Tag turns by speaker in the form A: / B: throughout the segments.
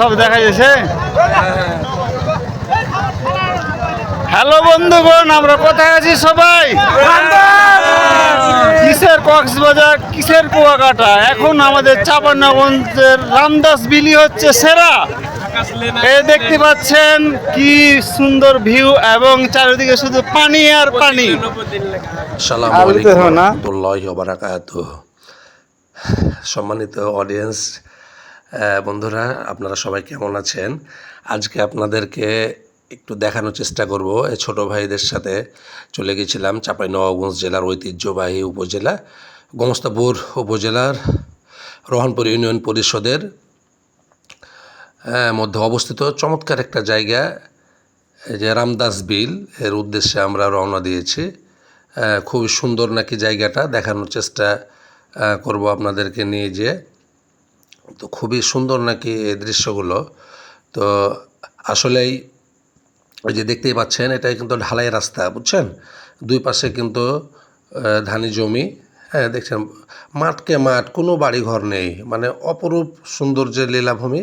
A: সব দেখা যাচ্ছে হ্যালো বন্ধুগণ, আমরা কোথায় আছি সবাই? কিসের কক্সবাজার, কিসের কুয়াকাটা? এখন আমাদের চাপান্নগঞ্জের রামদাস বিলি হচ্ছে সেরা। এই দেখতে পাচ্ছেন কি সুন্দর ভিউ এবং চারিদিকে শুধু পানি আর পানি।
B: সম্মানিত অডিয়েন্স বন্ধুরা আপনারা সবাই কেমন আছেন? আজকে আপনাদেরকে একটু দেখানোর চেষ্টা করব। এই ছোটো ভাইদের সাথে চলে গেছিলাম চাঁপাই নবাবগঞ্জ জেলার ঐতিহ্যবাহী উপজেলা গমস্তাপুর উপজেলার রোহানপুর ইউনিয়ন পরিষদের মধ্যে অবস্থিত চমৎকার একটা জায়গা যে রামদাস বিল এর উদ্দেশ্যে আমরা রওনা দিয়েছি। আহ, খুবই সুন্দর নাকি জায়গাটা দেখানোর চেষ্টা করব আপনাদেরকে নিয়ে যে তো খুবই সুন্দর নাকি এই দৃশ্যগুলো। তো আসলেই ওই যে দেখতেই পাচ্ছেন এটাই কিন্তু ঢালাই রাস্তা বুঝছেন? দুই পাশে কিন্তু ধানি জমি হ্যাঁ দেখছেন? মাঠকে মাঠ কোনো বাড়ি ঘর নেই মানে অপরূপ সৌন্দর্যের লীলাভূমি।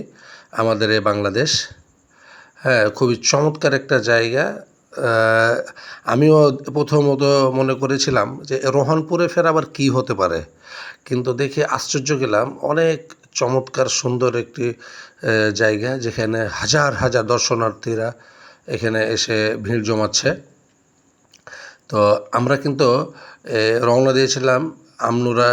B: আমাদের এই বাংলাদেশ। হ্যাঁ খুবই চমৎকার একটা জায়গা। আমিও প্রথমত মনে করেছিলাম যে রোহনপুরে ফের আবার কী হতে পারে। কিন্তু দেখে আশ্চর্য গেলাম অনেক চমৎকার সুন্দর একটি জায়গা যেখানে হাজার হাজার দর্শনার্থীরা এখানে এসে ভিড় জমাচ্ছে। তো আমরা কিন্তু এ, রওনা দিয়েছিলাম আমনুরা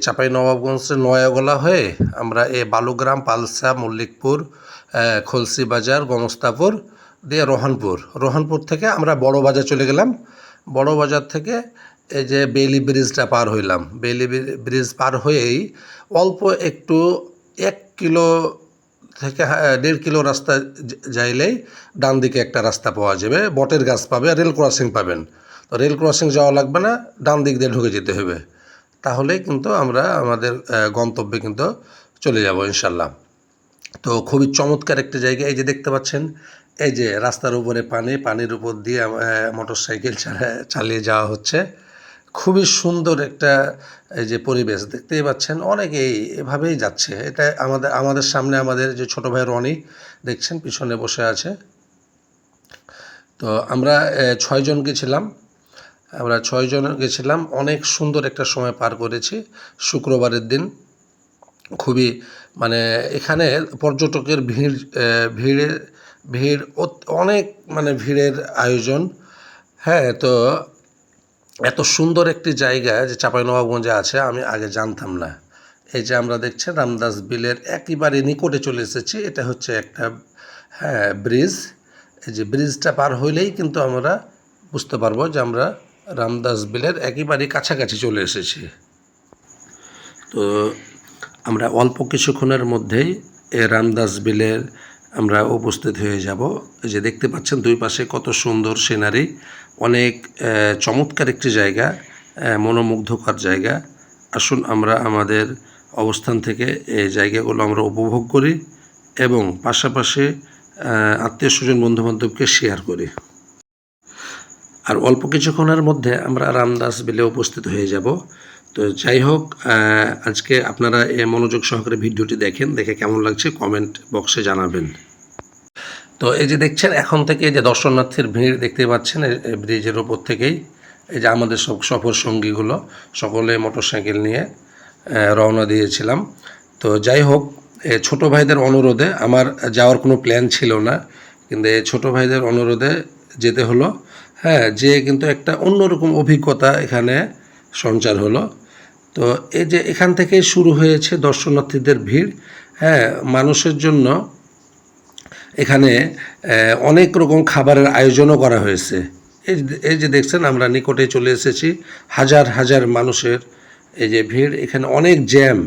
B: চাপাই নবাবগঞ্জের নয়াগোলা হয়ে আমরা এ বালুগ্রাম, পালসা, মল্লিকপুর খলসি বাজার গমস্তাপুর দিয়ে রোহানপুর। রোহানপুর থেকে আমরা বড় বাজার চলে গেলাম। বড় বাজার থেকে এই যে বেইলি ব্রিজটা পার হইলাম। ব্রি- ব্রিজ পার হয়েই অল্প একটু এক কিলো থেকে দেড় কিলো রাস্তা যাইলেই ডান দিকে একটা রাস্তা পাওয়া যাবে। বটের গাছ পাবে আর রেল ক্রসিং পাবেন। তো রেল ক্রসিং যাওয়া লাগবে না ডান দিক দিয়ে ঢুকে যেতে হবে। তাহলেই কিন্তু আমরা আমাদের গন্তব্যে কিন্তু চলে যাব ইনশাল্লাহ তো খুবই চমৎকার একটা জায়গা, এই যে দেখতে পাচ্ছেন, এই যে রাস্তার উপরে পানি, পানির উপর দিয়ে মোটর সাইকেল চালিয়ে যাওয়া হচ্ছে। খুবই সুন্দর একটা, এই যে পরিবেশ দেখতেই পাচ্ছেন, অনেকেই এভাবেই যাচ্ছে। এটা আমাদের আমাদের সামনে আমাদের যে ছোট ভাই রনি দেখছেন, পিছনে বসে আছে। তো আমরা ছয়জন গেছিলাম আমরা ছয়জন গেছিলাম। অনেক সুন্দর একটা সময় পার করেছি। শুক্রবারের দিন খুবই মানে এখানে পর্যটকের ভিড় ভিড়ের ভিড় অনেক মানে ভিড়ের আয়োজন। হ্যাঁ তো এত সুন্দর একটি জায়গা যে চাঁপাইনবাবগঞ্জে আছে, আমি আগে জানতাম না। এই যে আমরা দেখছি রামদাস বিলের একেবারে নিকটে চলে এসেছি। এটা হচ্ছে একটা হ্যাঁ ব্রিজ। এই যে ব্রিজটা পার হইলেই কিন্তু আমরা বুঝতে পারব যে আমরা রামদাস বিলের একেবারে কাছাকাছি চলে এসেছি। তো আমরা অল্প কিছুক্ষণের মধ্যেই এ রামদাস বিলের আমরা উপস্থিত হয়ে যাব। যে দেখতে পাচ্ছেন দুই পাশে কত সুন্দর সিনারি, অনেক চমৎকার একটি জায়গা মনোমুগ্ধকর জায়গা। আসুন আমরা আমাদের অবস্থান থেকে এই জায়গাগুলো আমরা উপভোগ করি এবং পাশাপাশি আত্মীয় স্বজন, বন্ধুবান্ধবকে শেয়ার করি। আর অল্প কিছুক্ষণের মধ্যে আমরা রামদাস বিলে উপস্থিত হয়ে যাব। তো যাই হোক আজকে আপনারা এ মনোযোগ সহকারে ভিডিওটি দেখেন, দেখে কেমন লাগছে কমেন্ট বক্সে জানাবেন। তো এই যে দেখছেন, এখন থেকে যে দর্শনার্থীর ভিড় দেখতে পাচ্ছেন ব্রিজের ওপর থেকেই। এই যে আমাদের সব সফর সঙ্গীগুলো, সকলে মোটরসাইকেল নিয়ে রওনা দিয়েছিলাম। তো যাই হোক ছোট ভাইদের অনুরোধে, আমার যাওয়ার কোনো প্ল্যান ছিল না, কিন্তু ছোট ভাইদের অনুরোধে যেতে হলো। হ্যাঁ যে কিন্তু একটা অন্যরকম অভিজ্ঞতা এখানে সঞ্চার হলো। তো এই যে এখান থেকেই শুরু হয়েছে দর্শনার্থীদের ভিড়। হ্যাঁ মানুষের জন্য এখানে অনেক রকম খাবারের আয়োজনও করা হয়েছে। এই এই যে দেখছেন, আমরা নিকটে চলে এসেছি। হাজার হাজার মানুষের এই যে ভিড়। এখানে অনেক জ্যাম।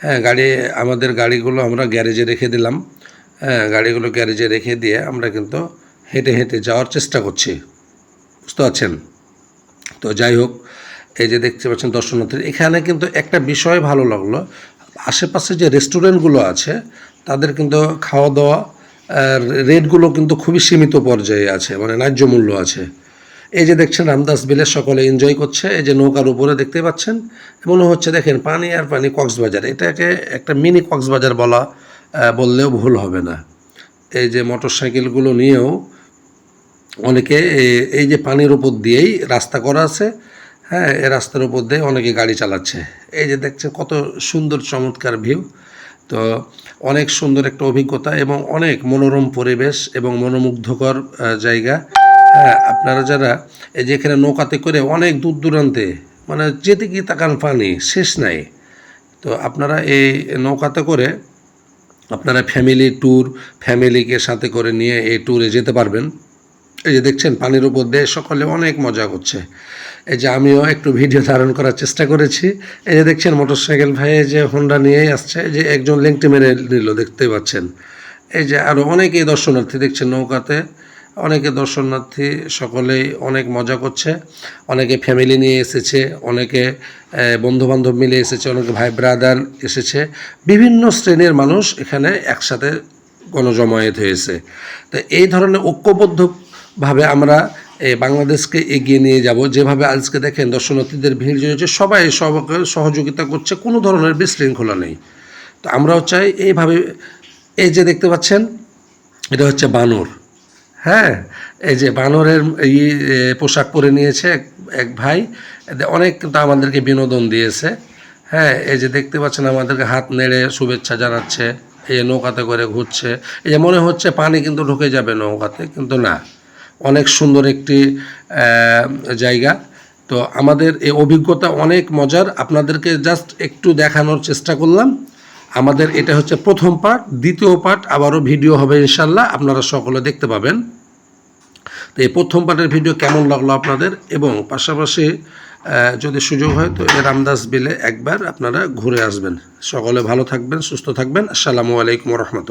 B: হ্যাঁ গাড়ি, আমাদের গাড়িগুলো আমরা গ্যারেজে রেখে দিলাম। হ্যাঁ গাড়িগুলো গ্যারেজে রেখে দিয়ে আমরা কিন্তু হেঁটে হেঁটে যাওয়ার চেষ্টা করছি। বুঝতে পারছেন? তো যাই হোক, এই যে দেখতে পাচ্ছেন দর্শনার্থী এখানে কিন্তু একটা বিষয় ভালো লাগল। আশেপাশে যে রেস্টুরেন্টগুলো আছে, তাদের কিন্তু খাওয়া দাওয়া রেটগুলো কিন্তু খুবই সীমিত পর্যায়ে আছে মানে ন্যায্য মূল্য আছে। এই যে দেখছেন, রামদাস বিলে সকলে এনজয় করছে, এই যে নৌকার উপরে দেখতে পাচ্ছেন, মনে হচ্ছে দেখেন পানি আর পানি কক্সবাজার। এটাকে একটা মিনি কক্সবাজার বলা বললেও ভুল হবে না। এই যে মোটর সাইকেলগুলো নিয়েও অনেকে এই যে পানির উপর দিয়েই রাস্তা করা আছে হ্যাঁ এ রাস্তার উপর দিয়ে অনেকে গাড়ি চালাচ্ছে। এই যে দেখছেন কত সুন্দর চমৎকার ভিউ তো অনেক সুন্দর একটা অভিজ্ঞতা এবং অনেক মনোরম পরিবেশ এবং মনোমুগ্ধকর জায়গা। হ্যাঁ আপনারা যারা এই যে এখানে নৌকাতে করে অনেক দূর দূরান্তে মানে যেতে কি তাকান পানি, শেষ নাই। তো আপনারা এই নৌকাতে করে আপনারা ফ্যামিলি ট্যুর ফ্যামিলিকে সাথে করে নিয়ে এই ট্যুরে যেতে পারবেন। এই যে দেখছেন, পানির উপর দিয়ে সকলে অনেক মজা করছে। এই যে আমিও একটু ভিডিও ধারণ করার চেষ্টা করেছি। এই যে দেখছেন, মোটরসাইকেল ভাই যে হোন্ডা নিয়েই আসছে। যে একজন লেংটি মেরে নিল দেখতে পাচ্ছেন। এই যে আরও অনেকেই দর্শনার্থী দেখছেন নৌকাতে। অনেকে দর্শনার্থী সকলেই অনেক মজা করছে। অনেকে ফ্যামিলি নিয়ে এসেছে, অনেকে বন্ধুবান্ধব মিলে এসেছে, অনেকে ভাই ব্রাদার এসেছে। বিভিন্ন শ্রেণির মানুষ এখানে একসাথে গণজমায়েত হয়েছে। তো এই ধরনের ঐক্যবদ্ধভাবে আমরা এই বাংলাদেশকে এগিয়ে নিয়ে যাব। যেভাবে আজকে দেখেন দর্শনার্থীদের ভিড় জড়িয়েছে সবাই সহযোগিতা করছে, কোনো ধরনের বিশৃঙ্খলা নেই। তো আমরাও চাই এইভাবে, এই যে দেখতে পাচ্ছেন, এটা হচ্ছে বানর। হ্যাঁ এই যে বানরের এই পোশাক পরে নিয়েছে এক এক ভাই অনেক কিন্তু আমাদেরকে বিনোদন দিয়েছে। হ্যাঁ এই যে দেখতে পাচ্ছেন আমাদেরকে হাত নেড়ে শুভেচ্ছা জানাচ্ছে, এই নৌকাতে করে ঘুরছে। এই যে মনে হচ্ছে পানি কিন্তু ঢুকে যাবে নৌকাতে, কিন্তু না। অনেক সুন্দর একটি জায়গা। তো আমাদের এই অভিজ্ঞতা অনেক মজার। আপনাদেরকে জাস্ট একটু দেখানোর চেষ্টা করলাম। আমাদের এটা হচ্ছে প্রথম পার্ট, দ্বিতীয় পার্ট, আবারও ভিডিও হবে ইনশাল্লাহ, আপনারা সকলে দেখতে পাবেন। তো এই প্রথম পার্টের ভিডিও কেমন লাগল আপনাদের? এবং পাশাপাশি যদি সুযোগ হয় তো এই রামদাস বিলে একবার আপনারা ঘুরে আসবেন। সকলে ভালো থাকবেন, সুস্থ থাকবেন। আসসালামু আলাইকুম রহমতুল্লাহ।